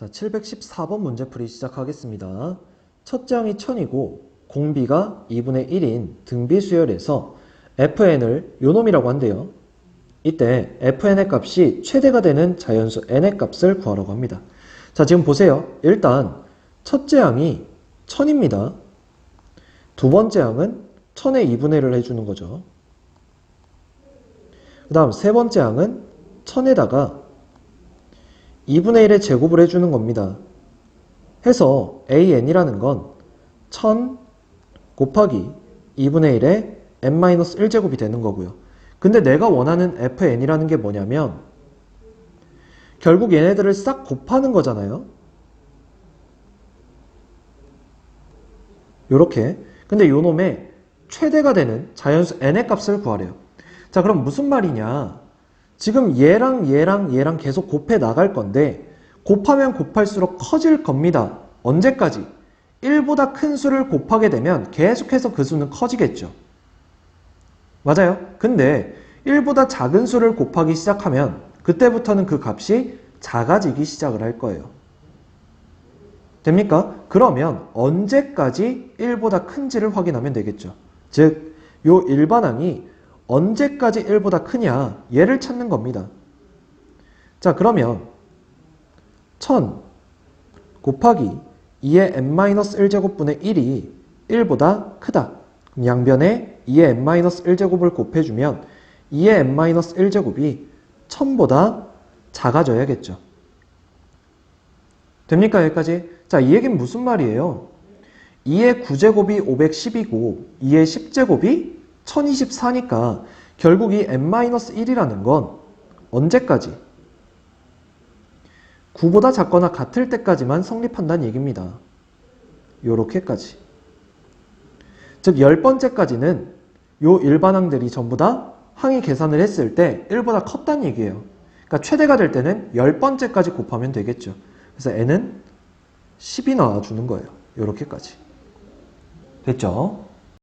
자, 714번 문제풀이 시작하겠습니다. 첫 장이 1000이고 공비가 2분의 1인 등비 수열에서 fn을 요놈이라고 한대요. 이때 fn의 값이 최대가 되는 자연수 n의 값을 구하라고 합니다. 자, 지금 보세요. 일단 첫째 항이 1000입니다. 두 번째 항은 1000의 2분의 1을 해주는 거죠. 그 다음 세 번째 항은 1000에다가 2분의 1의 제곱을 해주는 겁니다. 해서 an이라는 건 1000 곱하기 2분의 1의 n-1제곱이 되는 거고요. 근데 내가 원하는 fn이라는 게 뭐냐면 결국 얘네들을 싹 곱하는 거잖아요. 요렇게. 근데 요 놈의 최대가 되는 자연수 n의 값을 구하래요. 자, 그럼 무슨 말이냐? 지금 얘랑 얘랑 얘랑 계속 곱해 나갈 건데 곱하면 곱할수록 커질 겁니다. 언제까지? 1보다 큰 수를 곱하게 되면 계속해서 그 수는 커지겠죠. 맞아요. 근데 1보다 작은 수를 곱하기 시작하면 그때부터는 그 값이 작아지기 시작을 할 거예요. 됩니까? 그러면 언제까지 1보다 큰지를 확인하면 되겠죠. 즉, 요 일반항이 언제까지 1보다 크냐 얘를 찾는 겁니다. 자 그러면 1000 곱하기 2의 n-1제곱분의 1이 1보다 크다. 그럼 양변에 2의 n-1제곱을 곱해주면 2의 n-1제곱이 1000보다 작아져야겠죠. 됩니까 여기까지? 자 이 얘기는 무슨 말이에요? 2의 9제곱이 510이고 2의 10제곱이 1024니까 결국 이 n-1이라는 건 언제까지? 9보다 작거나 같을 때까지만 성립한다는 얘기입니다. 요렇게까지. 즉 10번째까지는 요 일반항들이 전부 다 항이 계산을 했을 때 1보다 컸다는 얘기예요. 그러니까 최대가 될 때는 10번째까지 곱하면 되겠죠. 그래서 n은 10이 나와주는 거예요. 요렇게까지. 됐죠?